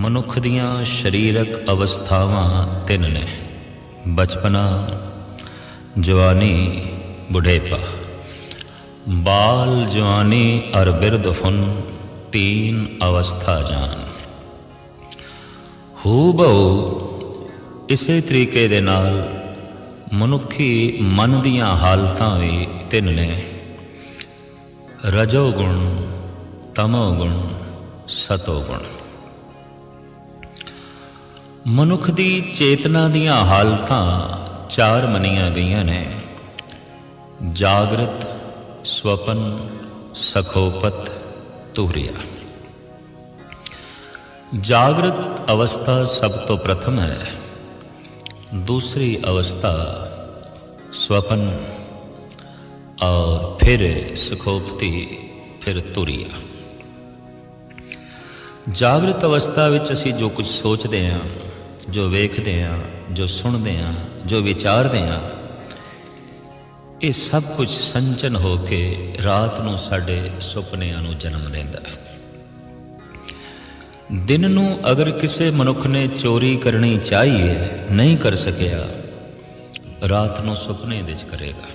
ਮਨੁੱਖ ਦੀਆਂ ਸਰੀਰਕ ਅਵਸਥਾਵਾਂ ਤਿੰਨ ਨੇ। ਬਚਪਨਾ, ਜਵਾਨੀ, ਬੁਢੇਪਾ। ਬਾਲ, ਜਵਾਨੀ ਅਰ ਬਿਰਧ ਤੀਨ ਅਵਸਥਾ ਜਾਨ। ਹੂ ਬਹੁ ਇਸੇ ਤਰੀਕੇ ਦੇ ਨਾਲ ਮਨੁੱਖੀ ਮਨ ਦੀਆਂ ਹਾਲਤਾਂ ਵੀ ਤਿੰਨ ਨੇ। ਰਜੋ ਗੁਣ ਤਮੋ ਗੁਣ ਸਤੋ ਗੁਣ ਮਨੁੱਖ ਦੀ ਚੇਤਨਾ ਦੀਆਂ ਹਾਲਤਾਂ ਚਾਰ ਮੰਨੀਆਂ ਗਈਆਂ ਨੇ। ਜਾਗਰਤ, ਸਵਪਨ, ਸਖੋਪਤ ਤੁਹਰੀਆ ਜਾਗਰਤ ਅਵਸਥਾ ਸਭ ਤੋਂ ਪ੍ਰਥਮ ਹੈ। ਦੂਸਰੀ ਅਵਸਥਾ ਸਵਪਨ ਔਰ ਫਿਰ ਸੁਖੋਪਤੀ, ਫਿਰ ਤੁਰੀਆ ਜਾਗਰਤ ਅਵਸਥਾ ਵਿੱਚ ਅਸੀਂ ਜੋ ਕੁਝ ਸੋਚਦੇ ਹਾਂ ਜੋ ਵੇਖਦੇ ਹਾਂ ਜੋ ਸੁਣਦੇ ਹਾਂ ਜੋ ਵਿਚਾਰਦੇ ਹਾਂ ਇਹ ਸਭ ਕੁਝ ਸੰਚਨ ਹੋ ਕੇ ਰਾਤ ਨੂੰ ਸਾਡੇ ਸੁਪਨਿਆਂ ਨੂੰ ਜਨਮ ਦਿੰਦਾ ਹੈ। ਦਿਨ ਨੂੰ ਅਗਰ ਕਿਸੇ ਮਨੁੱਖ ਨੇ ਚੋਰੀ ਕਰਨੀ ਚਾਹੀਏ, ਨਹੀਂ ਕਰ ਸਕਿਆ, ਰਾਤ ਨੂੰ ਸੁਪਨੇ ਵਿੱਚ ਕਰੇਗਾ।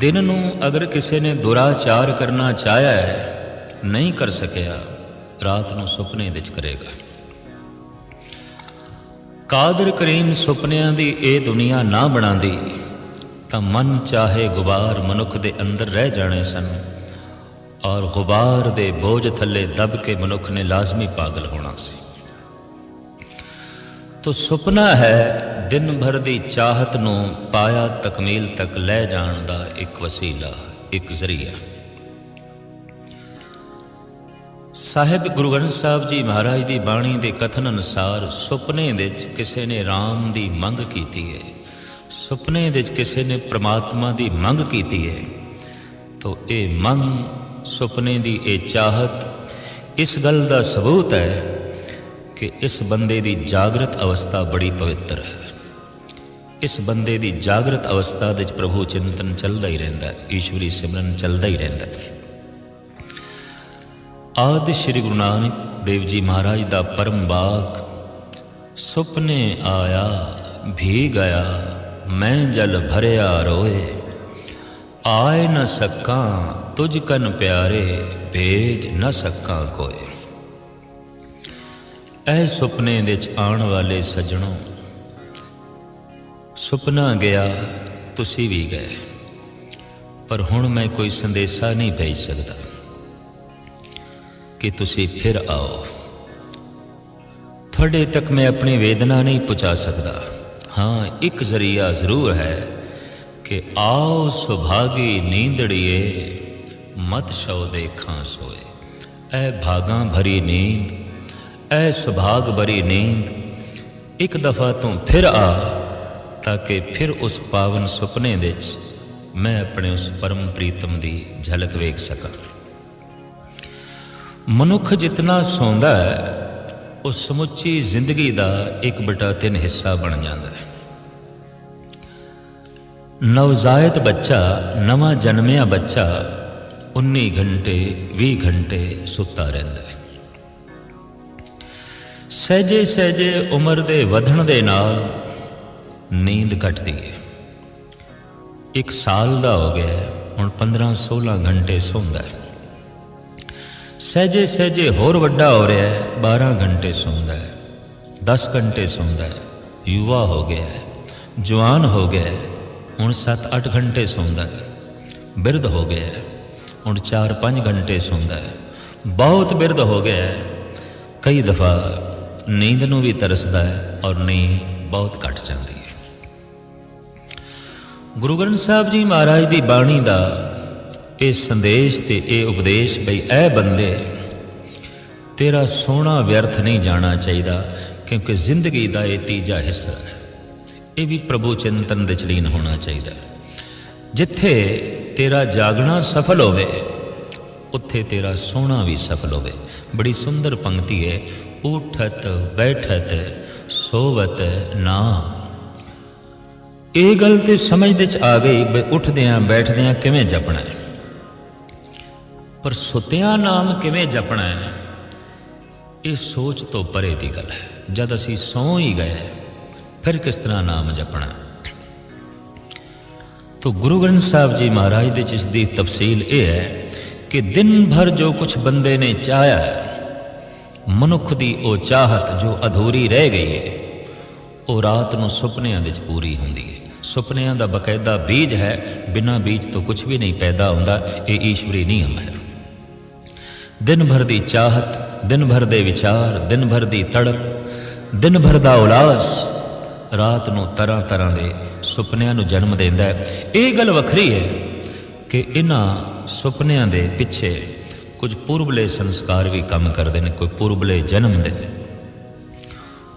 ਦਿਨ ਨੂੰ ਅਗਰ ਕਿਸੇ ਨੇ ਦੁਰਾਚਾਰ ਕਰਨਾ ਚਾਹਿਆ ਹੈ, ਨਹੀਂ ਕਰ ਸਕਿਆ, ਰਾਤ ਨੂੰ ਸੁਪਨੇ ਵਿੱਚ ਕਰੇਗਾ। ਕਾਦਰ ਕਰੀਮ ਸੁਪਨਿਆਂ ਦੀ ਇਹ ਦੁਨੀਆ ਨਾ ਬਣਾਉਂਦੀ, ਤਾਂ ਮਨ ਚਾਹੇ ਗੁਬਾਰ ਮਨੁੱਖ ਦੇ ਅੰਦਰ ਰਹਿ ਜਾਣੇ ਸਨ, ਔਰ ਗੁਬਾਰ ਦੇ ਬੋਝ ਥੱਲੇ ਦਬ ਕੇ ਮਨੁੱਖ ਨੇ ਲਾਜ਼ਮੀ ਪਾਗਲ ਹੋਣਾ ਸੀ। ਤੋ ਸੁਪਨਾ ਹੈ, ਦਿਨ ਭਰ ਦੀ ਚਾਹਤ ਨੂੰ ਪਾਇਆ ਤਕਮੀਲ ਤੱਕ ਲੈ ਜਾਣ ਦਾ ਇੱਕ ਵਸੀਲਾ, ਇੱਕ ਜ਼ਰੀਆ। ਸਾਹਿਬ ਗੁਰੂ ਗ੍ਰੰਥ ਸਾਹਿਬ ਜੀ ਮਹਾਰਾਜ ਦੀ ਬਾਣੀ ਦੇ ਕਥਨ ਅਨੁਸਾਰ ਸੁਪਨੇ ਵਿੱਚ ਕਿਸੇ ਨੇ RAM ਦੀ ਮੰਗ ਕੀਤੀ ਹੈ ਸੁਪਨੇ ਵਿੱਚ ਕਿਸੇ ਨੇ ਪ੍ਰਮਾਤਮਾ ਦੀ ਮੰਗ ਕੀਤੀ ਹੈ ਤੋ ਇਹ ਮੰਗ, ਸੁਪਨੇ ਦੀ ਇਹ ਚਾਹਤ, ਇਸ ਗੱਲ ਦਾ ਸਬੂਤ ਹੈ ਕਿ ਇਸ ਬੰਦੇ ਦੀ ਜਾਗਰਤ ਅਵਸਥਾ ਬੜੀ ਪਵਿੱਤਰ ਹੈ। ਇਸ ਬੰਦੇ ਦੀ ਜਾਗਰਤ ਅਵਸਥਾ ਵਿੱਚ ਪ੍ਰਭੂ ਚਿੰਤਨ ਚੱਲਦਾ ਹੀ ਰਹਿੰਦਾ ਹੈ ਈਸ਼ਵਰੀ ਸਿਮਰਨ ਚੱਲਦਾ ਹੀ ਰਹਿੰਦਾ। ਹੈ ਆਦਿ ਸ੍ਰੀ ਗੁਰੂ ਨਾਨਕ ਦੇਵ ਜੀ ਮਹਾਰਾਜ ਦਾ ਪਰਮ ਬਾਗ। ਸੁਪਨੇ ਆਇਆ ਭੀ ਗਿਆ, ਮੈਂ ਜਲ ਭਰਿਆ ਰੋਏ। ਆਏ ਨ ਸਕਾਂ ਤੁਝ ਕਨ ਪਿਆਰੇ, ਭੇਜ ਨ ਸਕਾਂ ਕੋਏ। ਐ ਸੁਪਨੇ ਵਿੱਚ ਆਉਣ ਵਾਲੇ ਸੱਜਣੋ, ਸੁਪਨਾ ਗਿਆ, ਤੁਸੀਂ ਵੀ ਗਏ। ਪਰ ਹੁਣ ਮੈਂ ਕੋਈ ਸੰਦੇਸ਼ਾ ਨਹੀਂ ਭੇਜ ਸਕਦਾ। ਕਿ ਤੁਸੀਂ ਫਿਰ ਆਓ। ਤੁਹਾਡੇ ਤੱਕ ਮੈਂ ਆਪਣੀ ਵੇਦਨਾ ਨਹੀਂ ਪਹੁੰਚਾ ਸਕਦਾ। ਹਾਂ, ਇੱਕ ਜ਼ਰੀਆ ਜ਼ਰੂਰ ਹੈ ਕਿ ਆਓ ਸੁਭਾਗੀ ਨੀਂਦੜੀਏ, ਮਤ ਸ਼ਉ ਦੇਖਾਂ ਸੋਏ। ਐ ਭਾਗਾਂ ਭਰੀ ਨੀਂਦ, ਐ ਸੁਭਾਗ ਭਰੀ ਨੀਂਦ, ਇੱਕ ਦਫਾ ਤੂੰ ਫਿਰ ਆ, ਤਾਂ ਕਿ ਫਿਰ ਉਸ ਪਾਵਨ ਸੁਪਨੇ ਵਿੱਚ ਮੈਂ ਆਪਣੇ ਉਸ ਪਰਮ ਪ੍ਰੀਤਮ ਦੀ ਝਲਕ ਵੇਖ ਸਕਾਂ। ਮਨੁੱਖ ਜਿਤਨਾ ਸੌਂਦਾ ਹੈ, ਉਹ ਸਮੁੱਚੀ ਜ਼ਿੰਦਗੀ ਦਾ ਇੱਕ ਬਟਾ ਤਿੰਨ ਹਿੱਸਾ ਬਣ ਜਾਂਦਾ ਹੈ। ਨਵਜ਼ਾਇਤ ਬੱਚਾ, ਨਵਾਂ ਜਨਮਿਆ ਬੱਚਾ 19 ਘੰਟੇ 20 ਘੰਟੇ ਸੁੱਤਾ ਰਹਿੰਦਾ ਹੈ। ਸਹਜੇ ਸਹਜੇ ਉਮਰ ਦੇ ਵਧਣ ਦੇ ਨਾਲ ਨੀਂਦ ਘਟਦੀ ਹੈ। ਇੱਕ ਸਾਲ ਦਾ ਹੋ ਗਿਆ ਹੁਣ 15 16 ਘੰਟੇ ਸੌਂਦਾ ਹੈ। ਸਹਜੇ ਸਹਜੇ ਹੋਰ ਵੱਡਾ ਹੋ ਰਿਹਾ ਹੈ 12 ਘੰਟੇ ਸੌਂਦਾ ਹੈ 10 ਘੰਟੇ ਸੌਂਦਾ ਹੈ, ਯੁਵਾ ਹੋ ਗਿਆ ਹੈ, ਜਵਾਨ ਹੋ ਗਿਆ ਹੈ, ਹੁਣ 7-8 ਘੰਟੇ ਸੌਂਦਾ ਹੈ, ਬਿਰਧ ਹੋ ਗਿਆ ਹੈ, ਹੁਣ 4-5 ਘੰਟੇ ਸੌਂਦਾ ਹੈ, ਬਹੁਤ ਬਿਰਧ ਹੋ ਗਿਆ ਹੈ, ਕਈ ਦਫਾ ਨੀਂਦ ਨੂੰ ਵੀ ਤਰਸਦਾ ਹੈ ਔਰ ਨੀਂਦ ਬਹੁਤ ਘਟ ਜਾਂਦੀ ਹੈ। ਗੁਰੂ ਗ੍ਰੰਥ ਸਾਹਿਬ ਜੀ ਮਹਾਰਾਜ ਦੀ ਬਾਣੀ ਦਾ ਇਹ ਸੰਦੇਸ਼ ਤੇ ਇਹ ਉਪਦੇਸ਼ ਬਈ ਐ ਬੰਦੇ ਤੇਰਾ ਸੋਹਣਾ ਵਿਅਰਥ ਨਹੀਂ ਜਾਣਾ ਚਾਹੀਦਾ, ਕਿਉਂਕਿ ਜ਼ਿੰਦਗੀ ਦਾ ਇਹ ਤੀਜਾ ਹਿੱਸਾ ਹੈ। ਇਹ ਵੀ ਪ੍ਰਭੂ ਚਿੰਤਨ ਦੇ ਚਲੀਨ ਹੋਣਾ ਚਾਹੀਦਾ ਜਿੱਥੇ ਤੇਰਾ ਜਾਗਣਾ ਸਫਲ ਹੋਵੇ, ਉੱਥੇ ਤੇਰਾ ਸੋਹਣਾ ਵੀ ਸਫਲ ਹੋਵੇ। ਬੜੀ ਸੁੰਦਰ ਪੰਕਤੀ ਹੈ, ਉਠਤ ਬੈਠਤ ਸੋਵਤ ਨਾ। ਇਹ ਗੱਲ ਤੇ ਸਮਝ ਦੇ ਚ ਆ ਗਈ ਬਈ ਉੱਠਦਿਆਂ ਬੈਠਦਿਆਂ ਕਿਵੇਂ ਜਪਣਾ ਹੈ? ਪਰ ਸੁਤਿਆਂ ਨਾਮ ਕਿਵੇਂ ਜਪਣਾ ਹੈ? ਇਹ ਸੋਚ ਤੋਂ ਪਰੇ ਦੀ ਗੱਲ ਹੈ। ਜਦ ਅਸੀਂ ਸੌਂ ਹੀ ਗਏ, ਫਿਰ ਕਿਸ ਤਰ੍ਹਾਂ ਨਾਮ ਜਪਣਾ? ਤੋ ਗੁਰੂ ਗ੍ਰੰਥ ਸਾਹਿਬ ਜੀ ਮਹਾਰਾਜ ਦੇ ਜਿਸ ਦੀ ਤਫਸੀਲ ਇਹ ਹੈ ਕਿ ਦਿਨ ਭਰ ਜੋ ਕੁਛ ਬੰਦੇ ਨੇ ਚਾਹਿਆ ਮਨੁੱਖ ਦੀ ਉਹ ਚਾਹਤ ਜੋ ਅਧੂਰੀ ਰਹਿ ਗਈ ਹੈ, ਉਹ ਰਾਤ ਨੂੰ ਸੁਪਨਿਆਂ ਦੇ ਵਿੱਚ ਪੂਰੀ ਹੁੰਦੀ ਹੈ। ਸੁਪਨਿਆਂ ਦਾ ਬਕਾਇਦਾ ਬੀਜ ਹੈ, ਬਿਨਾਂ ਬੀਜ ਤੋਂ ਕੁਛ ਵੀ ਨਹੀਂ ਪੈਦਾ ਹੁੰਦਾ, ਇਹ ਈਸ਼ਵਰੀ ਨਿਯਮ ਹੈ। ਦਿਨ ਭਰ ਦੀ ਚਾਹਤ ਦਿਨ ਭਰ ਦੇ ਵਿਚਾਰ ਦਿਨ ਭਰ ਦੀ ਤੜਪ ਦਿਨ ਭਰ ਦਾ ਉਲਾਸ ਰਾਤ ਨੂੰ ਤਰ੍ਹਾਂ ਤਰ੍ਹਾਂ ਦੇ ਸੁਪਨਿਆਂ ਨੂੰ ਜਨਮ ਦਿੰਦਾ ਹੈ। ਇਹ ਗੱਲ ਵੱਖਰੀ ਹੈ ਕਿ ਇਹਨਾਂ ਸੁਪਨਿਆਂ ਦੇ ਪਿੱਛੇ ਕੁਝ ਪੁਰਬਲੇ ਸੰਸਕਾਰ ਵੀ ਕੰਮ ਕਰਦੇ ਨੇ, ਕੋਈ ਪੁਰਬਲੇ ਜਨਮ ਦੇ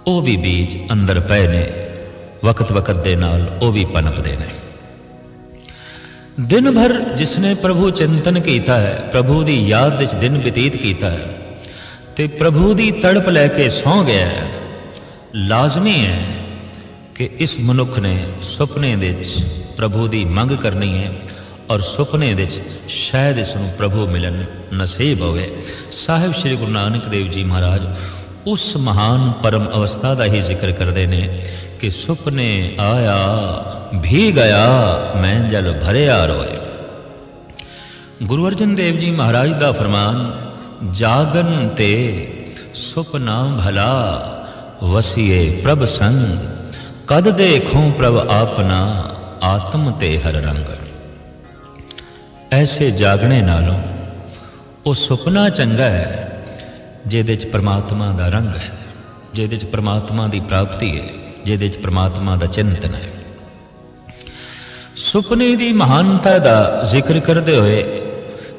ਉਹ ਵੀ ਬੀਜ ਅੰਦਰ ਪਏ ਨੇ, ਵਕਤ ਵਕਤ ਦੇ ਨਾਲ ਉਹ ਵੀ ਪਨਪਦੇ ਨੇ। ਦਿਨ ਭਰ ਜਿਸਨੇ ਪ੍ਰਭੂ ਚਿੰਤਨ ਕੀਤਾ ਹੈ, ਪ੍ਰਭੂ ਦੀ ਯਾਦ ਵਿੱਚ ਦਿਨ ਬਤੀਤ ਕੀਤਾ ਹੈ, ਤੇ ਪ੍ਰਭੂ ਦੀ ਤੜਪ ਲੈ ਕੇ ਸੌਂ ਗਿਆ ਹੈ, ਲਾਜ਼ਮੀ ਹੈ ਕਿ ਇਸ ਮਨੁੱਖ ਨੇ ਸੁਪਨੇ ਵਿੱਚ ਪ੍ਰਭੂ ਦੀ ਮੰਗ ਕਰਨੀ ਹੈ ਔਰ ਸੁਪਨੇ ਵਿੱਚ ਸ਼ਾਇਦ ਇਸ ਨੂੰ ਪ੍ਰਭੂ ਮਿਲਣ ਨਸੀਬ ਹੋਵੇ। ਸਾਹਿਬ ਸ੍ਰੀ ਗੁਰੂ ਨਾਨਕ ਦੇਵ ਜੀ ਮਹਾਰਾਜ ਉਸ ਮਹਾਨ ਪਰਮ ਅਵਸਥਾ ਦਾ ਹੀ ਜ਼ਿਕਰ ਕਰਦੇ ਨੇ ਕਿ ਸੁਪਨੇ ਆਇਆ ਭੀ ਗਿਆ, ਮੈਂ ਜਲ ਭਰਿਆ ਰੋਏ। ਗੁਰੂ ਅਰਜਨ ਦੇਵ ਜੀ ਮਹਾਰਾਜ ਦਾ ਫਰਮਾਨ, ਜਾਗਨ ਤੇ ਸੁਪਨਾ ਭਲਾ, ਵਸੀਏ ਪ੍ਰਭ ਸੰਗ, ਕਦ ਦੇਖੂੰ ਪ੍ਰਭ ਆਪਨਾ ਆਤਮ ਤੇ ਹਰ ਰੰਗ। ਐਸੇ ਜਾਗਣੇ ਨਾਲੋਂ ਉਹ ਸੁਪਨਾ ਚੰਗਾ ਹੈ, ਜਿਹਦੇ ਚ ਪ੍ਰਮਾਤਮਾ ਦਾ ਰੰਗ ਹੈ, ਜਿਹਦੇ ਚ ਪ੍ਰਮਾਤਮਾ ਦੀ ਪ੍ਰਾਪਤੀ ਹੈ, ਜਿਹਦੇ ਚ ਪ੍ਰਮਾਤਮਾ ਦਾ ਚਿੰਤਨ ਹੈ। ਸੁਪਨੇ ਦੀ ਮਹਾਨਤਾ ਦਾ ਜ਼ਿਕਰ ਕਰਦੇ ਹੋਏ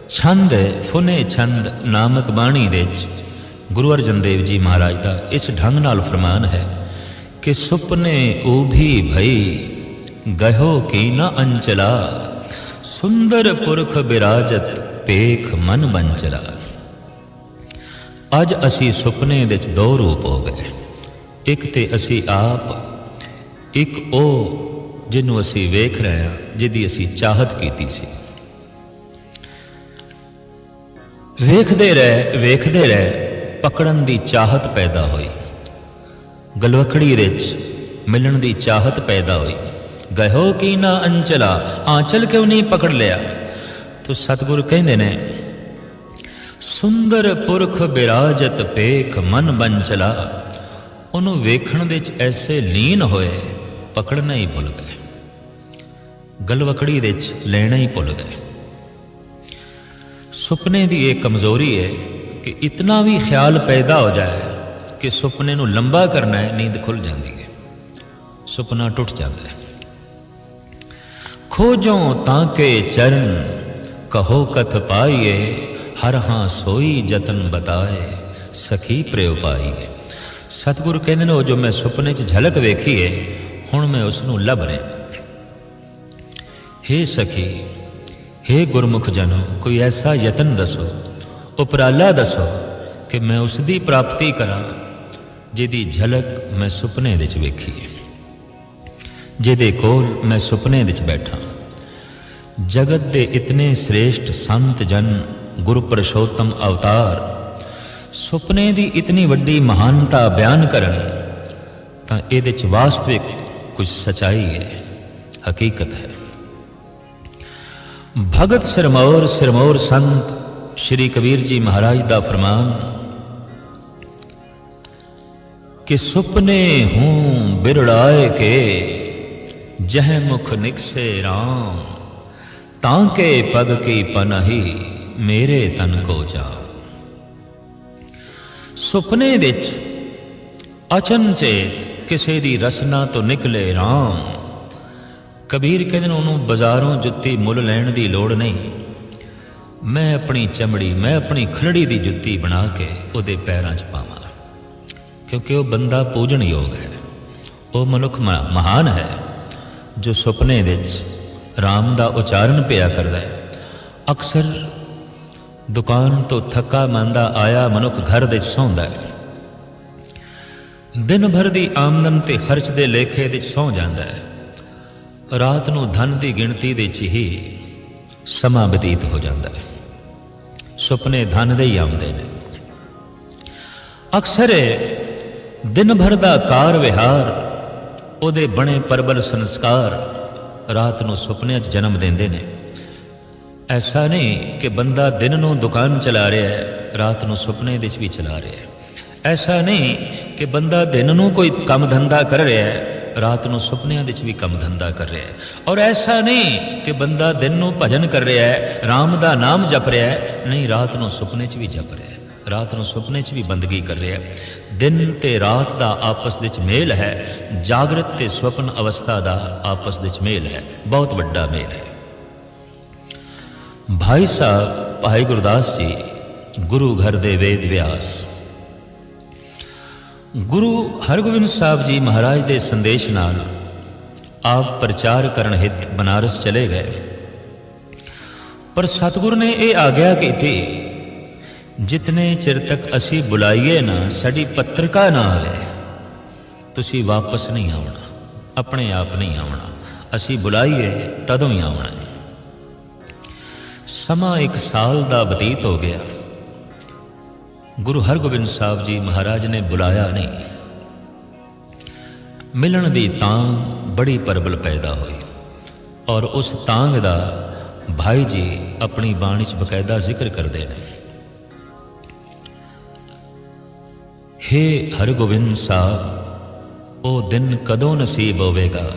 ਛੰਦ ਫੁਨੇ ਛੰਦ ਨਾਮਕ ਬਾਣੀ ਦੇ ਵਿੱਚ ਗੁਰੂ ਅਰਜਨ ਦੇਵ ਜੀ ਮਹਾਰਾਜ ਦਾ ਇਸ ਢੰਗ ਨਾਲ ਫਰਮਾਨ ਹੈ ਕਿ ਸੁਪਨੇ ਉਭੀ ਭਈ ਗਹੋ ਕੀ ਨ ਅੰਚਲਾ, ਸੁੰਦਰ ਪੁਰਖ ਬਿਰਾਜਤ ਪੇਖ ਮਨ ਮੰਚਲਾ। ਅੱਜ ਅਸੀਂ ਸੁਪਨੇ ਵਿੱਚ ਦੋ ਰੂਪ ਹੋ ਗਏ। ਇੱਕ ਤੇ ਅਸੀਂ ਆਪ, ਇੱਕ ਉਹ ਜਿਹਨੂੰ ਅਸੀਂ ਵੇਖ ਰਹੇ ਹਾਂ, ਜਿਹਦੀ ਅਸੀਂ ਚਾਹਤ ਕੀਤੀ ਸੀ। ਵੇਖਦੇ ਰਹੇ ਵੇਖਦੇ ਰਹੇ, ਪਕੜਨ ਦੀ ਚਾਹਤ ਪੈਦਾ ਹੋਈ। ਗਲਵਖੜੀ ਵਿੱਚ ਮਿਲਣ ਦੀ ਚਾਹਤ ਪੈਦਾ ਹੋਈ। ਗਇਓ ਕੀ ਨਾ ਅੰਚਲਾ, ਆਂਚਲ ਕਿਉਂ ਨਹੀਂ ਪਕੜ ਲਿਆ? ਤੋ ਸਤਿਗੁਰ ਕਹਿੰਦੇ ਨੇ, ਸੁੰਦਰ ਪੁਰਖ ਬਿਰਾਜਤ ਪੇਖ ਮਨ ਬੰਚਲਾ। ਉਹਨੂੰ ਵੇਖਣ ਦੇ ਵਿੱਚ ਐਸੇ ਲੀਨ ਹੋਏ, ਪਕੜਨਾ ਹੀ ਭੁੱਲ ਗਏ। ਗਲਵਕੜੀ ਦੇ ਵਿੱਚ ਲੈਣਾ ਹੀ ਭੁੱਲ ਗਏ। ਸੁਪਨੇ ਦੀ ਇਹ ਕਮਜ਼ੋਰੀ ਹੈ ਕਿ ਇਤਨਾ ਵੀ ਖਿਆਲ ਪੈਦਾ ਹੋ ਜਾਏ ਕਿ ਸੁਪਨੇ ਨੂੰ ਲੰਬਾ ਕਰਨਾ ਹੈ, ਨੀਂਦ ਖੁੱਲ ਜਾਂਦੀ ਹੈ। ਸੁਪਨਾ ਟੁੱਟ ਜਾਂਦਾ ਹੈ। ਖੋਜੋ ਤਾਂ ਕੇ ਚਰਨ, ਕਹੋ ਕਥ ਪਾਈਏ, ਹਰ ਹਾਂ ਸੋਈ ਜਤਨ ਬਤਾਏ, ਸਖੀ ਪ੍ਰਯੋ ਪਾਈਏ। ਸਤਿਗੁਰ ਕਹਿੰਦੇ ਨੇ, ਉਹ ਜੋ ਮੈਂ ਸੁਪਨੇ 'ਚ ਝਲਕ ਵੇਖੀ ਹੈ ਹੁਣ ਮੈਂ ਉਸ ਨੂੰ ਲੱਭ ਰਿਹਾ हे ਸਖੀ हे ਗੁਰਮੁਖ ਜਨੋ, ਕੋਈ ਐਸਾ ਯਤਨ ਦੱਸੋ, ਉਪਰਾਲਾ ਦੱਸੋ ਕਿ ਮੈਂ ਉਸ ਦੀ ਪ੍ਰਾਪਤੀ ਕਰਾਂ, ਜਿਹਦੀ ਝਲਕ ਮੈਂ ਸੁਪਨੇ ਵਿੱਚ ਵੇਖੀ ਜਿਹਦੇ ਕੋਲ ਮੈਂ ਸੁਪਨੇ ਵਿੱਚ ਬੈਠਾ ਜਗਤ ਦੇ ਇਤਨੇ ਸ੍ਰੇਸ਼ਟ ਸੰਤ ਜਨ ਗੁਰੂ ਪ੍ਰਸ਼ੋਤਮ ਅਵਤਾਰ, ਸੁਪਨੇ ਦੀ ਇਤਨੀ ਵੱਡੀ ਮਹਾਨਤਾ ਬਿਆਨ ਕਰਨ, ਤਾਂ ਇਹਦੇ ਚ ਵਾਸਤਵਿਕ ਕੁਝ ਸਚਾਈ ਹੈ, ਹਕੀਕਤ ਹੈ। ਭਗਤ ਸਿਰਮੌਰ ਸਿਰਮੌਰ ਸੰਤ, ਸ਼੍ਰੀ ਕਬੀਰ ਜੀ ਮਹਾਰਾਜ ਦਾ ਫਰਮਾਨ, ਕਿ ਸੁਪਨੇ ਹੂੰ ਬਿਰੜਾਏ ਕੇ, ਜਹ ਮੁਖ ਨਿਕਸੇ RAM ਤਾਂ ਕੇ ਪਗ ਕੀ ਪਨਹੀ ਮੇਰੇ ਤਨ ਕੋ ਜਾ ਸੁਪਨੇ ਵਿੱਚ ਅਚਨਚੇਤ ਕਿਸੇ ਦੀ ਰਸਨਾ ਤੋਂ ਨਿਕਲੇ RAM ਕਬੀਰ ਕਹਿੰਦੇ ਨੇ ਉਹਨੂੰ ਬਾਜ਼ਾਰੋਂ ਜੁੱਤੀ ਮੁੱਲ ਲੈਣ ਦੀ ਲੋੜ ਨਹੀਂ। ਮੈਂ ਆਪਣੀ ਚਮੜੀ, ਮੈਂ ਆਪਣੀ ਖਲੜੀ ਦੀ ਜੁੱਤੀ ਬਣਾ ਕੇ ਉਹਦੇ ਪੈਰਾਂ 'ਚ ਪਾਵਾਂ। ਕਿਉਂਕਿ ਉਹ ਬੰਦਾ ਪੂਜਣ ਯੋਗ ਹੈ। ਉਹ ਮਨੁੱਖ ਮ- ਮਹਾਨ ਹੈ, ਜੋ ਸੁਪਨੇ ਵਿੱਚ RAM ਦਾ ਉਚਾਰਨ ਪਿਆ ਕਰਦਾ ਹੈ। ਅਕਸਰ ਦੁਕਾਨ ਤੋਂ ਥੱਕਾ ਮੰਦਾ ਆਇਆ ਮਨੁੱਖ ਘਰ ਦੇ ਸੌਂਦਾ ਹੈ। ਦਿਨ ਭਰ ਦੀ ਆਮਦਨ ਤੇ ਖਰਚ ਦੇ ਲੇਖੇ ਵਿੱਚ ਸੌਂ ਜਾਂਦਾ ਹੈ। ਰਾਤ ਨੂੰ ਧਨ ਦੀ ਗਿਣਤੀ ਦੇ ਚ ਹੀ ਸਮਾਂ ਬਤੀਤ ਹੋ ਜਾਂਦਾ ਹੈ। ਸੁਪਨੇ ਧਨ ਦੇ ਹੀ ਆਉਂਦੇ ਨੇ। ਅਕਸਰ ਦਿਨ ਭਰ ਦਾ ਕਾਰ ਵਿਹਾਰ, ਉਹਦੇ ਬਣੇ ਪਰਬਲ ਸੰਸਕਾਰ ਰਾਤ ਨੂੰ ਸੁਪਨਿਆਂ 'ਚ ਜਨਮ ਦਿੰਦੇ ਨੇ। ਐਸਾ ਨਹੀਂ ਕਿ ਬੰਦਾ ਦਿਨ ਨੂੰ ਦੁਕਾਨ ਚਲਾ ਰਿਹਾ ਹੈ, ਰਾਤ ਨੂੰ ਸੁਪਨੇ ਦੇ ਵਿੱਚ ਵੀ ਚਲਾ ਰਿਹਾ ਹੈ। ਐਸਾ ਨਹੀਂ ਕਿ ਬੰਦਾ ਦਿਨ ਨੂੰ ਕੋਈ ਕੰਮ ਧੰਦਾ ਕਰ ਰਿਹਾ ਹੈ ਰਾਤ ਨੂੰ ਸੁਪਨਿਆਂ ਵਿੱਚ ਵੀ ਕੰਮ ਧੰਦਾ ਕਰ ਰਿਹਾ ਹੈ। ਔਰ ਐਸਾ ਨਹੀਂ ਕਿ ਬੰਦਾ ਦਿਨ ਨੂੰ ਭਜਨ ਕਰ ਰਿਹਾ ਹੈ RAM ਦਾ ਨਾਮ ਜਪ ਰਿਹਾ ਹੈ, ਨਹੀਂ, ਰਾਤ ਨੂੰ ਸੁਪਨੇ 'ਚ ਵੀ ਜਪ ਰਿਹਾ ਹੈ। ਰਾਤ ਨੂੰ ਸੁਪਨੇ 'ਚ ਵੀ ਬੰਦਗੀ ਕਰ ਰਿਹਾ ਹੈ। ਦਿਨ ਤੇ ਰਾਤ ਦਾ ਆਪਸ ਵਿੱਚ ਮੇਲ ਹੈ, ਜਾਗਰਤ ਤੇ ਸੁਪਨ ਅਵਸਥਾ ਦਾ ਆਪਸ ਵਿੱਚ ਮੇਲ ਹੈ। ਬਹੁਤ ਵੱਡਾ ਮੇਲ ਹੈ। ਭਾਈ ਸਾਹਿਬ, ਭਾਈ ਗੁਰਦਾਸ ਜੀ, ਗੁਰੂ ਘਰ ਦੇ ਵੇਦ ਵਿਆਸ। ਗੁਰੂ ਹਰਗੋਬਿੰਦ ਸਾਹਿਬ ਜੀ ਮਹਾਰਾਜ ਦੇ ਸੰਦੇਸ਼ ਨਾਲ ਆਪ ਪ੍ਰਚਾਰ ਕਰਨ ਹਿਤ ਬਨਾਰਸ ਚਲੇ ਗਏ। ਪਰ ਸਤਿਗੁਰ ਨੇ ਇਹ ਆਗਿਆ ਕੀਤੀ, ਜਿਤਨੇ ਚਿਰ ਤੱਕ ਅਸੀਂ ਬੁਲਾਈਏ ਨਾ, ਸਾਡੀ ਪੱਤਰਕਾ ਨਾ ਆਵੇ, ਤੁਸੀਂ ਵਾਪਸ ਨਹੀਂ ਆਉਣਾ, ਆਪਣੇ ਆਪ ਨਹੀਂ ਆਉਣਾ, ਅਸੀਂ ਬੁਲਾਈਏ ਤਦੋਂ ਹੀ ਆਉਣਾ ਸਮਾਂ ਇੱਕ ਸਾਲ ਦਾ ਬਤੀਤ ਹੋ ਗਿਆ। ਗੁਰੂ ਹਰਗੋਬਿੰਦ ਸਾਹਿਬ ਜੀ ਮਹਾਰਾਜ ਨੇ ਬੁਲਾਇਆ ਨਹੀਂ। ਮਿਲਣ ਦੀ ਤਾਂ ਬੜੀ ਪਰਬਲ ਪੈਦਾ ਹੋਈ ਔਰ ਉਸ ਤਾਂਗ ਦਾ ਭਾਈ ਜੀ ਆਪਣੀ ਬਾਣੀ 'ਚ ਬਕਾਇਦਾ ਜ਼ਿਕਰ ਕਰਦੇ ਨੇ। ਹੇ ਹਰਗੋਬਿੰਦ ਸਾਹਿਬ, ਉਹ ਦਿਨ ਕਦੋਂ ਨਸੀਬ ਹੋਵੇਗਾ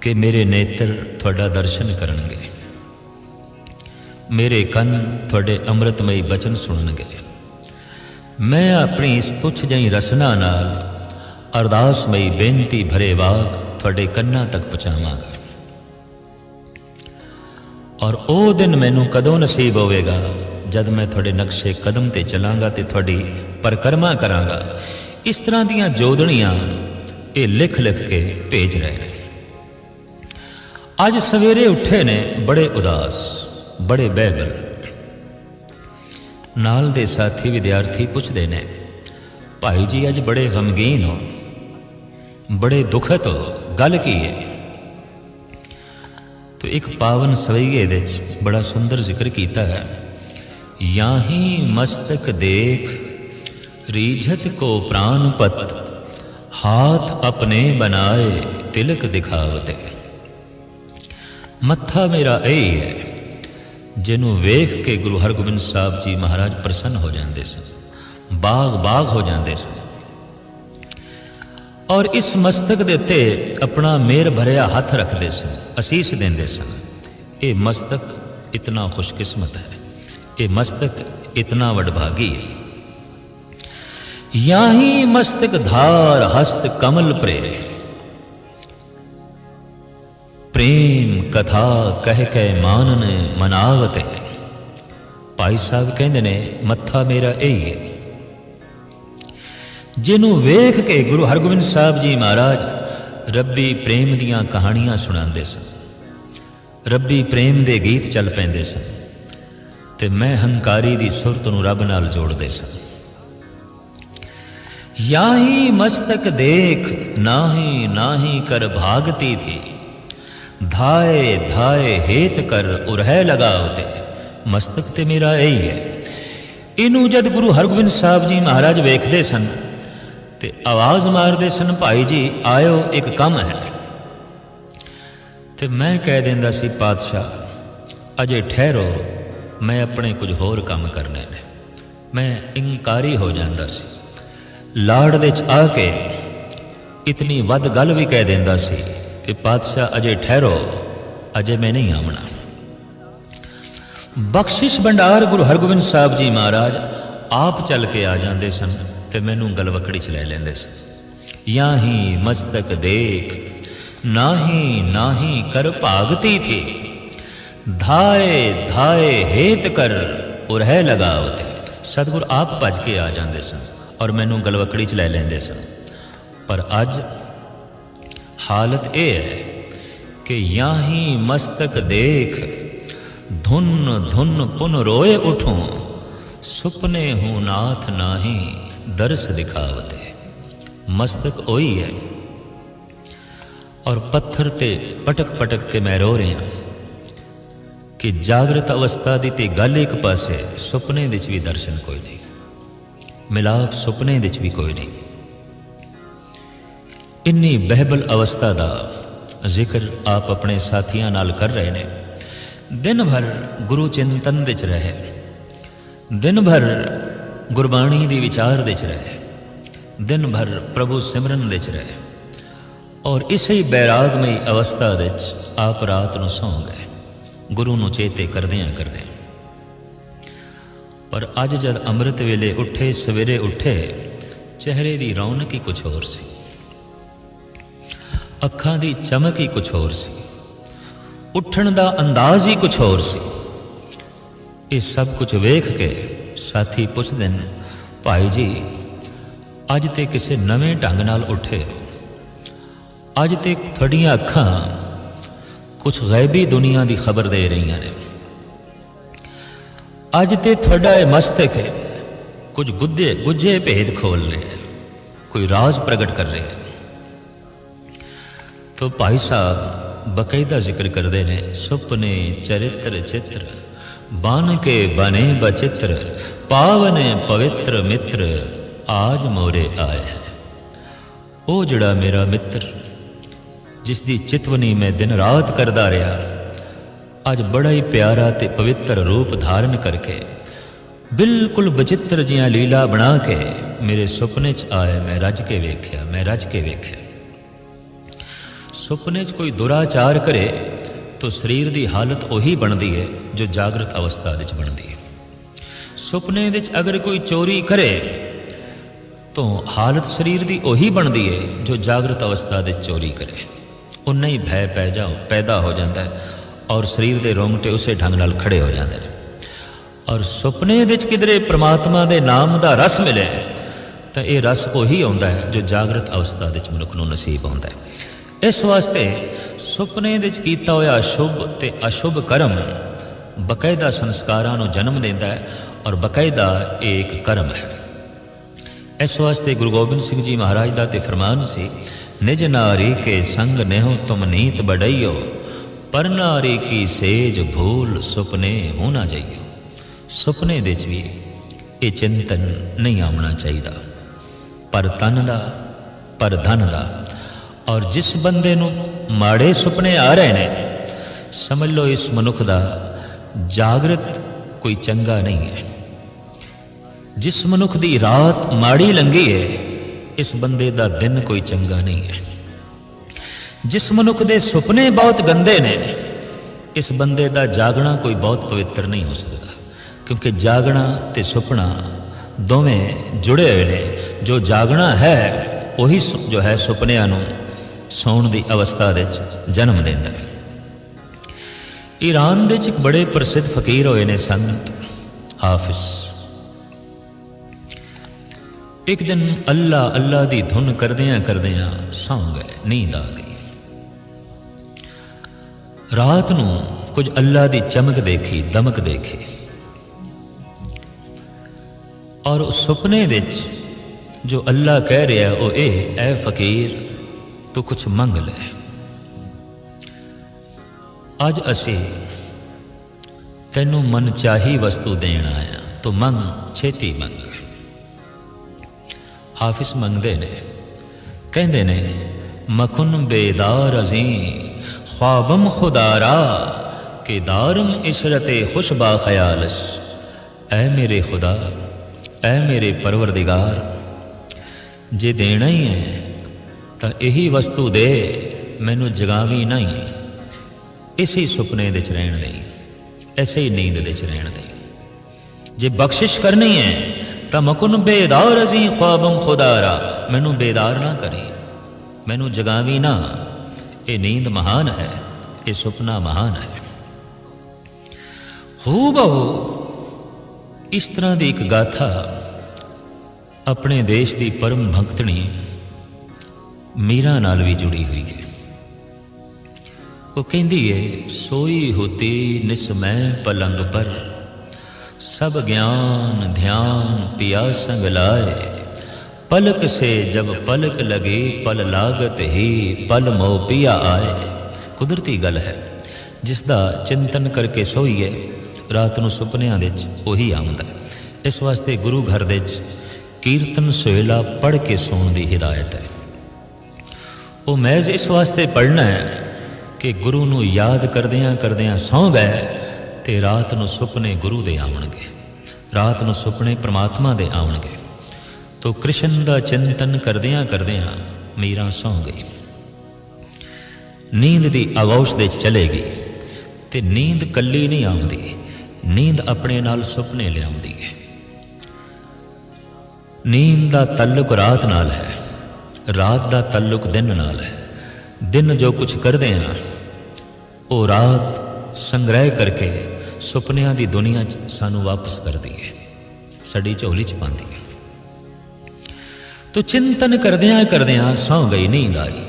ਕਿ ਮੇਰੇ ਨੇਤਰ ਤੁਹਾਡਾ ਦਰਸ਼ਨ ਕਰਨਗੇ? ਮੇਰੇ ਕੰਨ ਤੁਹਾਡੇ ਅੰਮ੍ਰਿਤਮਈ ਬਚਨ ਸੁਣਨਗੇ। ਮੈਂ ਆਪਣੀ ਇਸ ਤੁੱਛ ਜਿਹੀ ਰਸਨਾ ਨਾਲ ਅਰਦਾਸਮਈ ਬੇਨਤੀ ਭਰੇ ਵਾਕ ਤੁਹਾਡੇ ਕੰਨਾਂ ਤੱਕ ਪਹੁੰਚਾਵਾਂਗਾ। ਔਰ ਉਹ ਦਿਨ ਮੈਨੂੰ ਕਦੋਂ ਨਸੀਬ ਹੋਵੇਗਾ? ਜਦ ਮੈਂ ਤੁਹਾਡੇ ਨਕਸ਼ੇ ਕਦਮ ਤੇ ਚੱਲਾਂਗਾ ਤੇ ਤੁਹਾਡੀ ਪਰਕਰਮਾ ਕਰਾਂਗਾ। ਇਸ ਤਰ੍ਹਾਂ ਦੀਆਂ ਜੋਦਣੀਆਂ ਇਹ ਲਿਖ ਲਿਖ ਕੇ ਭੇਜ ਰਹੇ ਨੇ। ਅੱਜ ਸਵੇਰੇ ਉੱਠੇ ਨੇ ਬੜੇ ਉਦਾਸ, ਬੜੇ ਬਹਿਬਲ। ਨਾਲ ਦੇ ਸਾਥੀ ਵਿਦਿਆਰਥੀ ਪੁੱਛਦੇ ਨੇ, ਭਾਈ ਜੀ, ਅੱਜ ਬੜੇ ਗਮਗੀਨ ਹੋ। ਬੜੇ ਦੁਖਤ ਹੋ। ਗੱਲ ਕੀ ਹੈ ਤੋ ਇੱਕ ਪਾਵਨ ਸਵਈਏ ਦੇ ਵਿੱਚ ਬੜਾ ਸੁੰਦਰ ਜ਼ਿਕਰ ਕੀਤਾ ਹੈ। ਯਾਹੀ ਮਸਤਕ ਦੇਖ, ਰੀਝਤ ਕੋ ਪ੍ਰਾਨਪਤ ਹਾਥ ਆਪਣੇ ਬਣਾਏ ਤਿਲਕ ਦਿਖਾਵਤੇ। ਮੱਥਾ ਮੇਰਾ ਇਹ ਹੈ ਜਿਹਨੂੰ ਵੇਖ ਕੇ ਗੁਰੂ ਹਰਗੋਬਿੰਦ ਸਾਹਿਬ ਜੀ ਮਹਾਰਾਜ ਪ੍ਰਸੰਨ ਹੋ ਜਾਂਦੇ ਸਨ, ਬਾਗ ਬਾਗ ਹੋ ਜਾਂਦੇ ਸਨ। ਔਰ ਇਸ ਮਸਤਕ ਦੇ ਉੱਤੇ ਆਪਣਾ ਮੇਰ ਭਰਿਆ ਹੱਥ ਰੱਖਦੇ ਸਨ, ਅਸੀਸ ਦਿੰਦੇ ਸਨ, ਇਹ ਮਸਤਕ ਇਤਨਾ ਖੁਸ਼ਕਿਸਮਤ ਹੈ, ਇਹ ਮਸਤਕ ਇਤਨਾ ਵਡਭਾਗੀ ਹੈ। ਯਾਹੀ ਮਸਤਕ ਧਾਰ ਹਸਤ ਕਮਲ ਪ੍ਰੇ ਕਥਾ ਕਹਿ ਕੇ ਮਾਨਨ ਮਨਾਵਤੇ ਭਾਈ ਸਾਹਿਬ ਕਹਿੰਦੇ ਨੇ, ਮੱਥਾ ਮੇਰਾ ਇਹ ਹੈ। ਜਿਹਨੂੰ ਵੇਖ ਕੇ ਗੁਰੂ ਹਰਗੋਬਿੰਦ ਸਾਹਿਬ ਜੀ ਮਹਾਰਾਜ ਰੱਬੀ ਪ੍ਰੇਮ ਦੀਆਂ ਕਹਾਣੀਆਂ ਸੁਣਾਉਂਦੇ ਸਨ। ਰੱਬੀ ਪ੍ਰੇਮ ਦੇ ਗੀਤ ਚੱਲ ਪੈਂਦੇ ਸਨ ਤੇ ਮੈਂ ਹੰਕਾਰੀ ਦੀ ਸੁਰਤ ਨੂੰ ਰੱਬ ਨਾਲ ਜੋੜਦੇ ਸਨ। ਯਾਹੀ ਮਸਤਕ ਦੇਖ, ਨਾਹੀ ਨਾਹੀ ਕਰ ਭਾਗਤੀ ਥੀ। ਧਾਏ ਧਾਏ, ਹੇਤ ਕਰ ਉਰਹਿ ਲਗਾਵਤੇ ਮਸਤਕ ਤੇ ਮੇਰਾ ਇਹੀ ਹੈ। ਇਹਨੂੰ ਜਦ ਗੁਰੂ ਹਰਗੋਬਿੰਦ ਸਾਹਿਬ ਜੀ ਮਹਾਰਾਜ ਵੇਖਦੇ ਸਨ ਤੇ ਆਵਾਜ਼ ਮਾਰਦੇ ਸਨ, ਭਾਈ ਜੀ, ਆਇਓ, ਇੱਕ ਕੰਮ ਹੈ। ਤੇ ਮੈਂ ਕਹਿ ਦਿੰਦਾ ਸੀ, ਪਾਤਸ਼ਾਹ, ਅਜੇ ਠਹਿਰੋ, ਮੈਂ ਆਪਣੇ ਕੁਝ ਹੋਰ ਕੰਮ ਕਰਨੇ ਨੇ। ਮੈਂ ਇਨਕਾਰੀ ਹੋ ਜਾਂਦਾ ਸੀ। ਲਾੜ ਦੇ ਚ ਆ ਕੇ ਇਤਨੀ ਵੱਧ ਗੱਲ ਵੀ ਕਹਿ ਦਿੰਦਾ ਸੀ ਕਿ ਪਾਤਸ਼ਾਹ ਅਜੇ ਠਹਿਰੋ, ਅਜੇ ਮੈਂ ਨਹੀਂ ਆਵਣਾ। ਬਖਸ਼ਿਸ਼ ਭੰਡਾਰ ਗੁਰੂ ਹਰਗੋਬਿੰਦ ਸਾਹਿਬ ਜੀ ਮਹਾਰਾਜ, ਆਪ ਚੱਲ ਕੇ ਆ ਜਾਂਦੇ ਸਨ ਤੇ ਮੈਨੂੰ ਗਲਵਕੜੀ ਚ ਲੈ ਲੈਂਦੇ ਸਨ। ਯਾਹੀ ਮਸਤਕ ਦੇਖ, ਨਾਹੀ ਨਾਹੀ ਕਰ ਭਾਗਤੀ ਥੀ। ਧਾਏ ਧਾਏ ਹੇਤ ਕਰ ਉਰਹਿ ਲਗਾਵਤੇ। ਸਤਿਗੁਰ ਆਪ ਭੱਜ ਕੇ ਆ ਜਾਂਦੇ ਸਨ ਔਰ ਮੈਨੂੰ ਗਲਵਕੜੀ ਚ ਲੈ ਲੈਂਦੇ ਸਨ। ਪਰ ਅੱਜ ਹਾਲਤ ਇਹ ਹੈ ਕਿ ਯਾਹੀ ਮਸਤਕ ਦੇਖ, ਧੁਨ ਧੁਨ ਪੁਨ ਰੋਏ ਉਠੋ, ਸੁਪਨੇ ਹੂੰ ਨਾਥ ਨਾਹੀ ਦਰਸ ਦਿਖਾਵਤੇ ਮਸਤਕ ਉਹੀ ਹੈ। ਔਰ ਪੱਥਰ ਤੇ ਪਟਕ ਪਟਕ ਕੇ ਮੈਂ ਰੋ ਰਿਹਾ ਕਿ ਜਾਗਰਤ ਅਵਸਥਾ ਦੀ ਤੇ ਗੱਲ ਇੱਕ ਪਾਸੇ, ਸੁਪਨੇ ਵਿੱਚ ਵੀ ਦਰਸ਼ਨ ਕੋਈ ਨਹੀਂ। ਮਿਲਾਪ ਸੁਪਨੇ ਵਿੱਚ ਵੀ ਕੋਈ ਨਹੀਂ। ਇੰਨੀ ਬਹਿਬਲ ਅਵਸਥਾ ਦਾ ਜ਼ਿਕਰ ਆਪ ਆਪਣੇ ਸਾਥੀਆਂ ਨਾਲ ਕਰ ਰਹੇ ਨੇ। ਦਿਨ ਭਰ ਗੁਰੂ ਚਿੰਤਨ ਵਿੱਚ ਰਹੇ। ਦਿਨ ਭਰ ਗੁਰਬਾਣੀ ਦੀ ਵਿਚਾਰ ਵਿੱਚ ਰਹੇ। ਦਿਨ ਭਰ ਪ੍ਰਭੂ ਸਿਮਰਨ ਵਿੱਚ ਰਹੇ। ਔਰ ਇਸੇ ਹੀ ਬੈਰਾਗਮਈ ਅਵਸਥਾ ਵਿੱਚ ਆਪ ਰਾਤ ਨੂੰ ਸੌਂ ਗਏ। ਗੁਰੂ ਨੂੰ ਚੇਤੇ ਕਰਦਿਆਂ ਕਰਦਿਆਂ। ਪਰ ਅੱਜ ਜਦ ਅੰਮ੍ਰਿਤ ਵੇਲੇ ਉੱਠੇ, ਸਵੇਰੇ ਉੱਠੇ, ਚਿਹਰੇ ਦੀ ਰੌਣਕ ਹੀ ਕੁਝ ਹੋਰ ਸੀ। ਅੱਖਾਂ ਦੀ ਚਮਕ ਹੀ ਕੁਝ ਹੋਰ ਸੀ। ਉੱਠਣ ਦਾ ਅੰਦਾਜ਼ ਹੀ ਕੁਝ ਹੋਰ ਸੀ। ਇਹ ਸਭ ਕੁਝ ਵੇਖ ਕੇ ਸਾਥੀ ਪੁੱਛਦੇ ਨੇ, ਭਾਈ ਜੀ, ਅੱਜ ਤੇ ਕਿਸੇ ਨਵੇਂ ਢੰਗ ਨਾਲ ਉੱਠੇ ਹੋ। ਅੱਜ ਤੇ ਤੁਹਾਡੀਆਂ ਅੱਖਾਂ ਕੁਝ ਗੈਬੀ ਦੁਨੀਆ ਦੀ ਖਬਰ ਦੇ ਰਹੀਆਂ ਨੇ। ਅੱਜ ਤੇ ਤੁਹਾਡਾ ਇਹ ਮਸਤਕ ਹੈ ਕੁਝ ਗੁੱਦੇ ਗੁੱਝੇ ਭੇਦ ਖੋਲ ਰਿਹਾ ਹੈ, ਕੋਈ ਰਾਜ਼ ਪ੍ਰਗਟ ਕਰ ਰਿਹਾ ਹੈ। ਤੋ ਭਾਈ ਸਾਹਿਬ ਬਕਾਇਦਾ ਜ਼ਿਕਰ ਕਰਦੇ ਨੇ ਸੁਪਨੇ ਚਰਿੱਤਰ ਚਿੱਤਰ ਬਨ ਕੇ ਬਨੇ ਬਚਿੱਤਰ ਪਾਵਨੇ ਪਵਿੱਤਰ ਮਿੱਤਰ ਆਜ ਮੋਰੇ ਆਏ ਹੈ ਉਹ ਜਿਹੜਾ ਮੇਰਾ ਮਿੱਤਰ ਜਿਸ ਦੀ ਚਿਤਵਨੀ ਮੈਂ ਦਿਨ ਰਾਤ ਕਰਦਾ ਰਿਹਾ ਅੱਜ ਬੜਾ ਹੀ ਪਿਆਰਾ ਤੇ ਪਵਿੱਤਰ ਰੂਪ ਧਾਰਨ ਕਰਕੇ ਬਿਲਕੁਲ ਬਚਿੱਤਰ ਜੀਆਂ ਲੀਲਾ ਬਣਾ ਕੇ ਮੇਰੇ ਸੁਪਨੇ 'ਚ ਆਏ ਮੈਂ ਰੱਜ ਕੇ ਵੇਖਿਆ ਮੈਂ ਰੱਜ ਕੇ ਵੇਖਿਆ ਸੁਪਨੇ 'ਚ ਕੋਈ ਦੁਰਾਚਾਰ ਕਰੇ, ਤਾਂ ਸਰੀਰ ਦੀ ਹਾਲਤ ਉਹੀ ਬਣਦੀ ਹੈ ਜੋ ਜਾਗਰਤ ਅਵਸਥਾ ਵਿੱਚ ਬਣਦੀ ਹੈ ਸੁਪਨੇ ਵਿੱਚ ਅਗਰ ਕੋਈ ਚੋਰੀ ਕਰੇ, ਤਾਂ ਹਾਲਤ ਸਰੀਰ ਦੀ ਉਹੀ ਬਣਦੀ ਹੈ ਜੋ ਜਾਗਰਤ ਅਵਸਥਾ ਵਿੱਚ ਚੋਰੀ ਕਰੇ। ਉਨਾ ਹੀ ਭੈ ਪੈ ਜਾਓ, ਪੈਦਾ ਹੋ ਜਾਂਦਾ ਹੈ ਔਰ ਸਰੀਰ ਦੇ ਰੋਂਗਟੇ ਉਸੇ ਢੰਗ ਨਾਲ ਖੜੇ ਹੋ ਜਾਂਦੇ ਨੇ। ਔਰ ਸੁਪਨੇ ਵਿੱਚ ਕਿਧਰੇ ਪ੍ਰਮਾਤਮਾ ਦੇ ਨਾਮ ਦਾ ਰਸ ਮਿਲੇ, ਤਾਂ ਇਹ ਰਸ ਉਹੀ ਆਉਂਦਾ ਹੈ ਜੋ ਜਾਗਰਤ ਅਵਸਥਾ ਵਿੱਚ ਮਨੁੱਖ ਨੂੰ ਨਸੀਬ ਹੁੰਦਾ ਹੈ ਇਸ ਵਾਸਤੇ ਸੁਪਨੇ ਵਿੱਚ ਕੀਤਾ ਹੋਇਆ ਸ਼ੁਭ ਤੇ ਅਸ਼ੁਭ ਕਰਮ ਬਕਾਇਦਾ ਸੰਸਕਾਰਾਂ ਨੂੰ ਜਨਮ ਦਿੰਦਾ ਹੈ ਔਰ ਬਕਾਇਦਾ ਇਹ ਇੱਕ ਕਰਮ ਹੈ। ਇਸ ਵਾਸਤੇ ਗੁਰੂ ਗੋਬਿੰਦ ਸਿੰਘ ਜੀ ਮਹਾਰਾਜ ਦਾ ਤੇ ਫਰਮਾਨ ਸੀ, ਨਿਜ ਨਾਰੀ ਕੇ ਸੰਗ ਨਹਿਓ ਤੁਮ ਨੀਤ ਬੜਈਓ ਪਰ ਨਾਰੀ ਕੀ ਸੇਜ ਭੂਲ ਸੁਪਨੇ ਹੋਣਾ ਜਾਈਓ। ਸੁਪਨੇ ਦੇ ਚ ਵੀ ਇਹ ਚਿੰਤਨ ਨਹੀਂ ਆਉਣਾ ਚਾਹੀਦਾ। ਪਰ ਤਨ ਦਾ, ਪਰ ਧਨ ਦਾ ਔਰ ਜਿਸ ਬੰਦੇ ਨੂੰ ਮਾੜੇ ਸੁਪਨੇ ਆ ਰਹੇ ਨੇ, ਸਮਝ ਲਓ ਇਸ ਮਨੁੱਖ ਦਾ ਜਾਗਰਤ ਕੋਈ ਚੰਗਾ ਨਹੀਂ ਹੈ। ਜਿਸ ਮਨੁੱਖ ਦੀ ਰਾਤ ਮਾੜੀ ਲੰਗੀ ਹੈ, ਇਸ ਬੰਦੇ ਦਾ ਦਿਨ ਕੋਈ ਚੰਗਾ ਨਹੀਂ ਹੈ। ਜਿਸ ਮਨੁੱਖ ਦੇ ਸੁਪਨੇ ਬਹੁਤ ਗੰਦੇ ਨੇ, ਇਸ ਬੰਦੇ ਦਾ ਜਾਗਣਾ ਕੋਈ ਬਹੁਤ ਪਵਿੱਤਰ ਨਹੀਂ ਹੋ ਸਕਦਾ, ਕਿਉਂਕਿ ਜਾਗਣਾ ਤੇ ਸੁਪਨਾ ਦੋਵੇਂ ਜੁੜੇ ਹੋਏ ਨੇ। ਜੋ ਜਾਗਣਾ ਹੈ, ਉਹੀ ਜੋ ਹੈ ਸੁਪਨਿਆਂ ਨੂੰ ਸੌਣ ਦੀ ਅਵਸਥਾ ਵਿੱਚ ਜਨਮ ਦਿੰਦਾ ਹੈ। ਈਰਾਨ ਦੇ ਇੱਕ ਬੜੇ ਪ੍ਰਸਿੱਧ ਫਕੀਰ ਹੋਏ ਨੇ ਸੰਤ ਹਾਫਿਜ਼। ਇੱਕ ਦਿਨ ਅੱਲਾ ਅੱਲਾ ਦੀ ਧੁਨ ਕਰਦਿਆਂ ਕਰਦਿਆਂ ਸੌਂ ਗਏ ਨੀਂਦ ਆ ਗਈ। ਰਾਤ ਨੂੰ ਕੁਝ ਅੱਲਾ ਦੀ ਚਮਕ ਦੇਖੀ, ਦਮਕ ਦੇਖੀ। ਔਰ ਉਸ ਸੁਪਨੇ ਵਿੱਚ ਜੋ ਅੱਲਾ ਕਹਿ ਰਿਹਾ, ਉਹ ਇਹ ਐ ਫਕੀਰ ਤੂੰ ਕੁਝ ਮੰਗ ਲੈ ਅੱਜ ਅਸੀਂ ਤੈਨੂੰ ਮਨ ਚਾਹੀ ਵਸਤੂ ਦੇਣ ਆਇਆ ਤੂੰ ਮੰਗ ਛੇਤੀ ਮੰਗ ਹਾਫਿਜ਼ ਮੰਗਦੇ ਨੇ ਕਹਿੰਦੇ ਨੇ ਮਖੁਨ ਬੇਦਾਰ ਅਜ਼ੀ ख्वाबम खुदारा के दारम इशरते खुशबा खयालश ऐ मेरे खुदा ऐ मेरे परवरदिगार ਜੇ ਦੇਣਾ ਹੀ ਹੈ ਤਾਂ ਇਹੀ ਵਸਤੂ ਦੇ, ਮੈਨੂੰ ਜਗਾਵੀ ਨਹੀਂ। ਇਸੇ ਸੁਪਨੇ ਦੇ ਚ ਰਹਿਣ ਲਈ ਐਸੇ ਹੀ ਨੀਂਦ ਦੇ ਚ ਰਹਿਣ ਲਈ ਜੇ ਬਖਸ਼ਿਸ਼ ਕਰਨੀ ਹੈ, ਤਾਂ ਮਕਨ ਬੇਦਾਰ ਅਸੀਂ ਖੁਆਬਮ ਖੁਦਾਰਾ, ਮੈਨੂੰ ਬੇਦਾਰ ਨਾ ਕਰੀ। ਮੈਨੂੰ ਜਗਾਵੀ ਨਾ। ਇਹ ਨੀਂਦ ਮਹਾਨ ਹੈ, ਇਹ ਸੁਪਨਾ ਮਹਾਨ ਹੈ। ਹੂ ਬਹੁ ਇਸ ਤਰ੍ਹਾਂ ਦੀ ਇੱਕ ਗਾਥਾ ਆਪਣੇ ਦੇਸ਼ ਦੀ ਪਰਮ ਭਗਤਣੀ ਮੀਰਾ ਨਾਲ ਵੀ ਜੁੜੀ ਹੋਈ ਹੈ। ਉਹ ਕਹਿੰਦੀ ਹੈ ਸੋਈ ਹੋਤੀ ਨਿਸਮੈ ਪਲੰਗ ਪਰ, ਸਭ ਗਿਆਨ ਧਿਆਨ ਪਿਆ ਸੰਗ ਲਾਏ। ਪਲਕ ਸੇ ਜਬ ਪਲਕ ਲਗੇ, ਪਲ ਲਾਗਤ ਹੀ ਪਲ ਮੋ ਪਿਆ ਆਏ। ਕੁਦਰਤੀ ਗੱਲ ਹੈ ਜਿਸ ਦਾ ਚਿੰਤਨ ਕਰਕੇ ਸੋਈਏ ਰਾਤ ਨੂੰ ਸੁਪਨਿਆਂ ਵਿੱਚ ਉਹੀ ਆਉਂਦਾ ਇਸ ਵਾਸਤੇ ਗੁਰੂ ਘਰ ਦੇ ਵਿੱਚ ਕੀਰਤਨ ਸੋਹਿਲਾ ਪੜ੍ਹ ਕੇ ਸੌਣ ਦੀ ਹਿਦਾਇਤ ਹੈ। ਉਹ ਮਹਿਜ਼ ਇਸ ਵਾਸਤੇ ਪੜ੍ਹਨਾ ਹੈ ਕਿ ਗੁਰੂ ਨੂੰ ਯਾਦ ਕਰਦਿਆਂ ਕਰਦਿਆਂ ਸੌਂ ਗਏ ਤੇ ਰਾਤ ਨੂੰ ਸੁਪਨੇ ਗੁਰੂ ਦੇ ਆਉਣਗੇ। ਰਾਤ ਨੂੰ ਸੁਪਨੇ ਪ੍ਰਮਾਤਮਾ ਦੇ ਆਉਣਗੇ। ਤੋ ਕ੍ਰਿਸ਼ਨ ਦਾ ਚਿੰਤਨ ਕਰਦਿਆਂ ਕਰਦਿਆਂ ਮੀਰਾ ਸੌਂ ਗਈ। ਨੀਂਦ ਦੀ ਆਗੋਸ਼ ਦੇ 'ਚ ਚਲੇ ਗਈ ਤੇ ਨੀਂਦ ਕੱਲੀ ਨਹੀਂ ਆਉਂਦੀ, ਨੀਂਦ ਆਪਣੇ ਨਾਲ ਸੁਪਨੇ ਲਿਆਉਂਦੀ ਹੈ। ਨੀਂਦ ਦਾ ਤਾਲੁਕ ਰਾਤ ਨਾਲ ਹੈ। ਰਾਤ ਦਾ ਤਾਲੁਕ ਦਿਨ ਨਾਲ ਹੈ। ਦਿਨ ਜੋ ਕੁਝ ਕਰਦੇ ਆ ਉਹ ਰਾਤ ਸੰਗ੍ਰਹਿ ਕਰਕੇ ਸੁਪਨਿਆਂ ਦੀ ਦੁਨੀਆ 'ਚ ਸਾਨੂੰ ਵਾਪਸ ਕਰਦੀ ਹੈ ਸੜੀ ਝੋਲੀ 'ਚ ਪਾਉਂਦੀ ਹੈ। ਤੂੰ ਚਿੰਤਨ ਕਰਦਿਆਂ ਕਰਦਿਆਂ ਸੌ ਗਈ ਨੀਂਦ ਆਈ,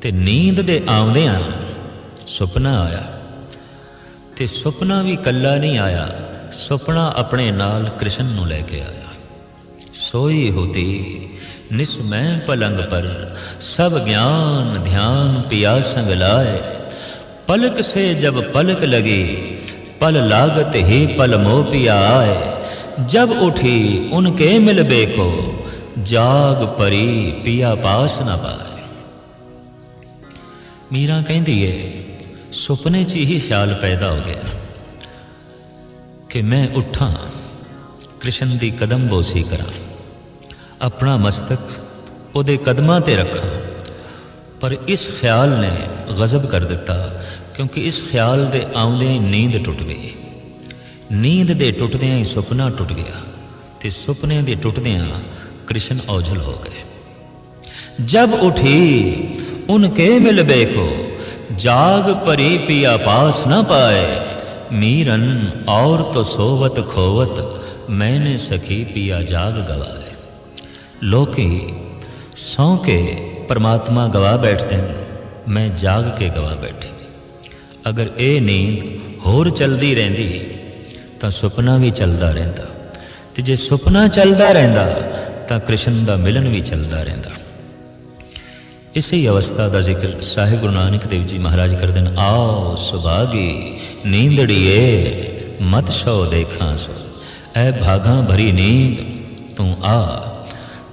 ਤੇ ਨੀਂਦ ਦੇ ਆਉਂਦਿਆਂ ਸੁਪਨਾ ਆਇਆ। ਤੇ ਸੁਪਨਾ ਵੀ ਕੱਲਾ ਨਹੀਂ ਆਇਆ, ਸੁਪਨਾ ਆਪਣੇ ਨਾਲ ਕ੍ਰਿਸ਼ਨ ਨੂੰ ਲੈ ਕੇ ਆਇਆ। ਸੋਈ ਹੋਤੀ निस्मय पलंग पर सब ज्ञान ध्यान पिया संग लाए। पलक से जब पलक लगे, पल लागत ही पल मोह पिया आए। जब उठी उनके मिलबे को, जाग परी पिया पास न पाए। मीरा कहती है, सुपने च ही ख्याल पैदा हो गया कि मैं उठा, कृष्ण दी कदम बोसी करा। ਆਪਣਾ ਮਸਤਕ ਉਹਦੇ ਕਦਮਾਂ ਤੇ ਰੱਖਾਂ। ਪਰ ਇਸ ਖਿਆਲ ਨੇ ਗਜ਼ਬ ਕਰ ਦਿੱਤਾ, ਕਿਉਂਕਿ ਇਸ ਖਿਆਲ ਦੇ ਆਉਂਦੇ ਹੀ ਨੀਂਦ ਟੁੱਟ ਗਈ। ਨੀਂਦ ਦੇ ਟੁੱਟਦਿਆਂ ਹੀ ਸੁਪਨਾ ਟੁੱਟ ਗਿਆ ਤੇ ਸੁਪਨੇ ਦੇ ਟੁੱਟਦਿਆਂ ਕ੍ਰਿਸ਼ਨ ਔਝਲ ਹੋ ਗਏ। ਜਬ ਉਠੀ ਉਨਕੇ ਮਿਲ ਬੇਕੋ? ਜਾਗ ਪਰੀ ਪੀਆ ਪਾਸ ਨਾ ਪਾਏ। ਮੀਰਨ ਔਰ ਤੋ ਸੋਵਤ ਖੋਵਤ, ਮੈਨੇ ਸਖੀ ਪੀਆ ਜਾਗ ਗਵਾ ਲੋਕੀ ਸੌ ਕੇ ਪਰਮਾਤਮਾ ਗਵਾ ਬੈਠਦੇ ਨੇ, ਮੈਂ ਜਾਗ ਕੇ ਗਵਾ ਬੈਠੀ। ਅਗਰ ਇਹ ਨੀਂਦ ਹੋਰ ਚਲਦੀ ਰਹਿੰਦੀ, ਤਾਂ ਸੁਪਨਾ ਵੀ ਚਲਦਾ ਰਹਿੰਦਾ। ਤੇ ਜੇ ਸੁਪਨਾ ਚਲਦਾ ਰਹਿੰਦਾ, ਤਾਂ ਕ੍ਰਿਸ਼ਨ ਦਾ ਮਿਲਨ ਵੀ ਚਲਦਾ ਰਹਿੰਦਾ। ਇਸੇ ਹੀ ਅਵਸਥਾ ਦਾ ਜ਼ਿਕਰ ਸਾਹਿਬ ਗੁਰੂ ਨਾਨਕ ਦੇਵ ਜੀ ਮਹਾਰਾਜ ਕਰਦੇ ਨੇ, ਆਓ ਸੁਭਾਗੀ, ਨੀਂਦੜੀਏ, ਮਤ ਸੋ ਦੇਖਾਂ ਐ ਭਾਗਾ ਭਰੀ ਨੀਂਦ, ਤੂੰ ਆ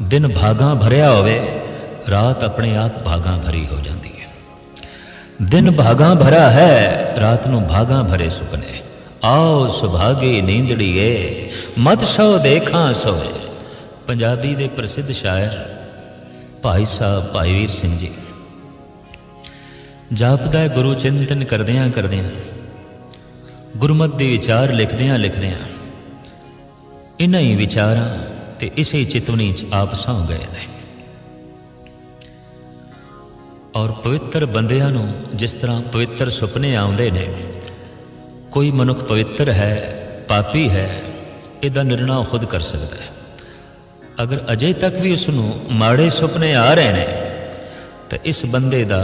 ਦਿਨ ਭਾਗਾਂ ਭਰਿਆ ਹੋਵੇ, ਰਾਤ ਆਪਣੇ ਆਪ ਭਾਗਾਂ ਭਰੀ ਹੋ ਜਾਂਦੀ ਹੈ। ਦਿਨ ਭਾਗਾਂ ਭਰਾ ਹੈ, ਰਾਤ ਨੂੰ ਭਾਗਾਂ ਭਰੇ ਸੁਪਨੇ। ਆਓ ਸੁਭਾਗੀ ਨੀਂਦੜੀਏ ਮਤ ਸੋ ਦੇਖਾਂ ਸੋਏ। ਪੰਜਾਬੀ ਦੇ ਪ੍ਰਸਿੱਧ ਸ਼ਾਇਰ ਭਾਈ ਸਾਹਿਬ ਭਾਈ ਵੀਰ ਸਿੰਘ ਜੀ। ਜਾਪਦਾ ਗੁਰੂ ਚਿੰਤਨ ਕਰਦਿਆਂ ਕਰਦਿਆਂ, ਗੁਰਮਤਿ ਦੇ ਵਿਚਾਰ ਲਿਖਦਿਆਂ ਲਿਖਦਿਆਂ। ਇਨ੍ਹਾਂ ਹੀ ਵਿਚਾਰਾਂ ਤੇ ਇਸੇ ਚਿਤਵਨੀ ਚ ਆਪ ਸੌ ਗਏ ਨੇ। ਔਰ ਪਵਿੱਤਰ ਬੰਦਿਆਂ ਨੂੰ ਜਿਸ ਤਰ੍ਹਾਂ ਪਵਿੱਤਰ ਸੁਪਨੇ ਆਉਂਦੇ ਨੇ, ਕੋਈ ਮਨੁੱਖ ਪਵਿੱਤਰ ਹੈ, ਪਾਪੀ ਹੈ, ਇਹਦਾ ਨਿਰਣਾ ਖੁਦ ਕਰ ਸਕਦਾ ਹੈ। ਅਗਰ ਅਜੇ ਤੱਕ ਵੀ ਉਸ ਨੂੰ ਮਾੜੇ ਸੁਪਨੇ ਆ ਰਹੇ ਨੇ, ਤਾਂ ਇਸ ਬੰਦੇ ਦਾ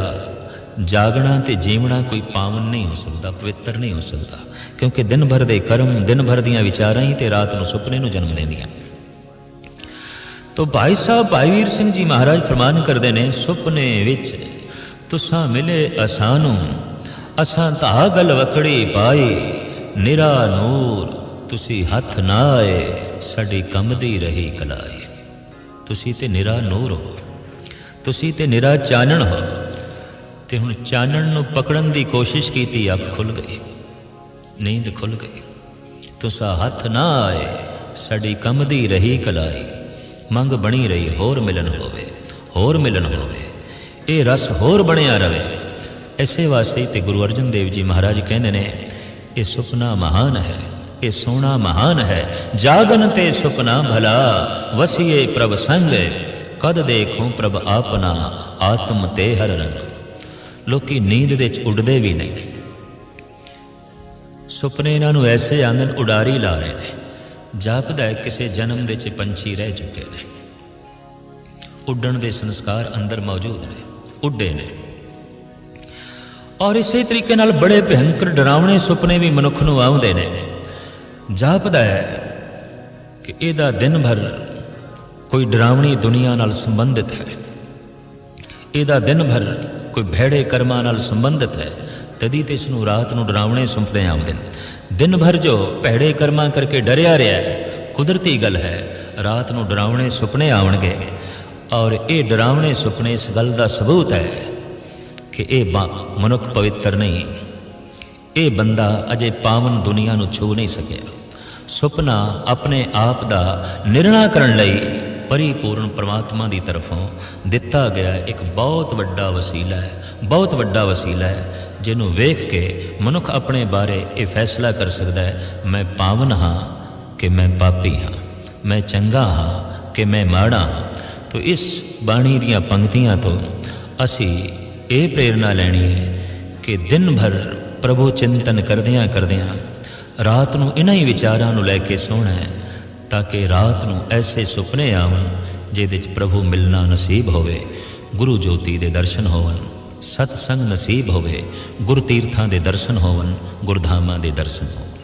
ਜਾਗਣਾ ਤੇ ਜੀਵਣਾ ਕੋਈ ਪਾਵਨ ਨਹੀਂ ਹੋ ਸਕਦਾ, ਪਵਿੱਤਰ ਨਹੀਂ ਹੋ ਸਕਦਾ, ਕਿਉਂਕਿ ਦਿਨ ਭਰ ਦੇ ਕਰਮ ਦਿਨ ਭਰ ਦੀਆਂ ਵਿਚਾਰਾਂ ਹੀ ਤੇ ਰਾਤ ਨੂੰ ਸੁਪਨੇ ਨੂੰ ਜਨਮ ਦਿੰਦੀਆਂ ਤੋ ਭਾਈ ਸਾਹਿਬ, ਭਾਈ ਵੀਰ ਸਿੰਘ ਜੀ ਮਹਾਰਾਜ ਫਰਮਾਨ ਕਰਦੇ ਨੇ, ਸੁਪਨੇ ਵਿੱਚ ਤੁਸਾਂ ਮਿਲੇ ਅਸਾਂ ਨੂੰ ਅਸਾਂ ਤਾਂ ਗਲ ਵਕੜੀ ਪਾਈ, ਨਿਰਾ ਨੂਰ ਤੁਸੀਂ ਹੱਥ ਨਾ ਆਏ, ਸਾਡੀ ਕੰਮਦੀ ਰਹੀ ਕਲਾਈ। ਤੁਸੀਂ ਤੇ ਨਿਰਾ ਨੂਰ ਹੋ, ਤੁਸੀਂ ਤੇ ਨਿਰਾ ਚਾਨਣ ਹੋ, ਤੇ ਹੁਣ ਚਾਨਣ ਨੂੰ ਪਕੜਨ ਦੀ ਕੋਸ਼ਿਸ਼ ਕੀਤੀ, ਅੱਖ ਖੁੱਲ ਗਈ, ਨੀਂਦ ਖੁੱਲ ਗਈ। ਤੁਸਾਂ ਹੱਥ ਨਾ ਆਏ, ਸਾਡੀ ਕੰਮਦੀ ਰਹੀ ਕਲਾਈ। ਮੰਗ ਬਣੀ ਰਹੀ, ਹੋਰ ਮਿਲਨ ਹੋਵੇ, ਹੋਰ ਮਿਲਨ ਹੋਵੇ। ਇਹ ਰਸ ਹੋਰ ਬਣਿਆ ਰਵੇ। ਐਸੇ ਵਾਸਤੇ ਤੇ ਗੁਰੂ ਅਰਜਨ ਦੇਵ ਜੀ ਮਹਾਰਾਜ ਕਹਿੰਦੇ ਨੇ, ਇਹ ਸੁਪਨਾ ਮਹਾਨ ਹੈ, ਇਹ ਸੋਹਣਾ ਮਹਾਨ ਹੈ। ਜਾਗਨ ਤੇ ਸੁਪਨਾ ਭਲਾ, ਵਸੀਏ ਪ੍ਰਭ ਸੰਗ, ਕਦ ਦੇਖੋ ਪ੍ਰਭ ਆਪਨਾ ਆਤਮ ਤੇ ਹਰ ਰੰਗ। ਲੋਕੀ ਨੀਂਦ ਦੇ ਵਿੱਚ ਉੱਡਦੇ ਵੀ ਨਹੀਂ। ਸੁਪਨੇ ਇਹਨਾਂ ਨੂੰ ਐਸੇ ਆਂਦਨ ਉਡਾਰੀ ਲਾ ਰਹੇ ਨੇ। ਜਾਪਦਾ ਹੈ, ਕਿਸੇ ਜਨਮ ਦੇ ਚ ਪੰਛੀ ਰਹਿ ਚੁੱਕੇ ਨੇ। ਉੱਡਣ ਦੇ ਸੰਸਕਾਰ ਅੰਦਰ ਮੌਜੂਦ ਨੇ, ਉੱਡੇ ਨੇ। ਔਰ ਇਸੇ ਤਰੀਕੇ ਨਾਲ ਬੜੇ ਭਿਆਨਕ ਡਰਾਵਣੇ ਸੁਪਨੇ ਵੀ ਮਨੁੱਖ ਨੂੰ ਆਉਂਦੇ ਨੇ। ਜਾਪਦਾ ਹੈ ਕਿ ਇਹਦਾ ਦਿਨ ਭਰ ਕੋਈ ਡਰਾਵਣੀ ਦੁਨੀਆ ਨਾਲ ਸੰਬੰਧਿਤ ਹੈ। ਇਹਦਾ ਦਿਨ ਭਰ ਕੋਈ ਭੈੜੇ ਕਰਮਾਂ ਨਾਲ ਸੰਬੰਧਿਤ ਹੈ। ਤਦੀ ਤੇ ਇਸ ਨੂੰ ਰਾਤ ਨੂੰ ਡਰਾਵਣੇ ਸੁਪਨੇ ਆਉਂਦੇ ਨੇ। ਦਿਨ ਭਰ ਜੋ ਭੈੜੇ ਕਰਮਾਂ ਕਰਕੇ ਡਰਿਆ ਰਿਹਾ ਕੁਦਰਤੀ ਗੱਲ ਹੈ, ਰਾਤ ਨੂੰ ਡਰਾਵਣੇ ਸੁਪਨੇ ਆਉਣਗੇ। ਔਰ ਇਹ ਡਰਾਵਣੇ ਸੁਪਨੇ ਇਸ ਗੱਲ ਦਾ ਸਬੂਤ ਹੈ ਕਿ ਇਹ ਬਾ- ਮਨੁੱਖ ਪਵਿੱਤਰ ਨਹੀਂ। ਇਹ ਬੰਦਾ ਅਜੇ ਪਾਵਨ ਦੁਨੀਆ ਨੂੰ ਛੂ ਨਹੀਂ ਸਕਿਆ। ਸੁਪਨਾ ਆਪਣੇ ਆਪ ਦਾ ਨਿਰਣਾ ਕਰਨ ਲਈ ਪਰਿਪੂਰਨ ਪ੍ਰਮਾਤਮਾ ਦੀ ਤਰਫੋਂ ਦਿੱਤਾ ਗਿਆ ਇੱਕ ਬਹੁਤ ਵੱਡਾ ਵਸੀਲਾ ਹੈ, ਬਹੁਤ ਵੱਡਾ ਵਸੀਲਾ ਹੈ। ਜਿਹਨੂੰ ਵੇਖ ਕੇ ਮਨੁੱਖ ਆਪਣੇ ਬਾਰੇ ਇਹ ਫੈਸਲਾ ਕਰ ਸਕਦਾ ਹੈ, ਮੈਂ ਪਾਵਨ ਹਾਂ ਕਿ ਮੈਂ ਪਾਪੀ ਹਾਂ, ਮੈਂ ਚੰਗਾ ਹਾਂ ਕਿ ਮੈਂ ਮਾੜਾ ਹਾਂ। ਤੋ ਇਸ ਬਾਣੀ ਦੀਆਂ ਪੰਕਤੀਆਂ ਤੋਂ ਅਸੀਂ ਇਹ ਪ੍ਰੇਰਣਾ ਲੈਣੀ ਹੈ ਕਿ ਦਿਨ ਭਰ ਪ੍ਰਭੂ ਚਿੰਤਨ ਕਰਦਿਆਂ ਕਰਦਿਆਂ ਰਾਤ ਨੂੰ ਇਹਨਾਂ ਹੀ ਵਿਚਾਰਾਂ ਨੂੰ ਲੈ ਕੇ ਸੋਣਾ ਹੈ, ਤਾਂ ਕਿ ਰਾਤ ਨੂੰ ਐਸੇ ਸੁਪਨੇ ਆਵਣ ਜਿਹਦੇ ਚ ਪ੍ਰਭੂ ਮਿਲਣਾ ਨਸੀਬ ਹੋਵੇ, ਗੁਰੂ ਜੋਤੀ ਦੇ ਦਰਸ਼ਨ ਹੋਵਣ। ਸਤ ਸੰਗ ਨਸੀਬ ਹੋਵੇ ਗੁਰ ਤੀਰਥਾਂ ਦੇ ਦਰਸ਼ਨ ਹੋਵਨ ਗੁਰਧਾਮਾਂ ਦੇ ਦਰਸ਼ਨ ਹੋਵਨ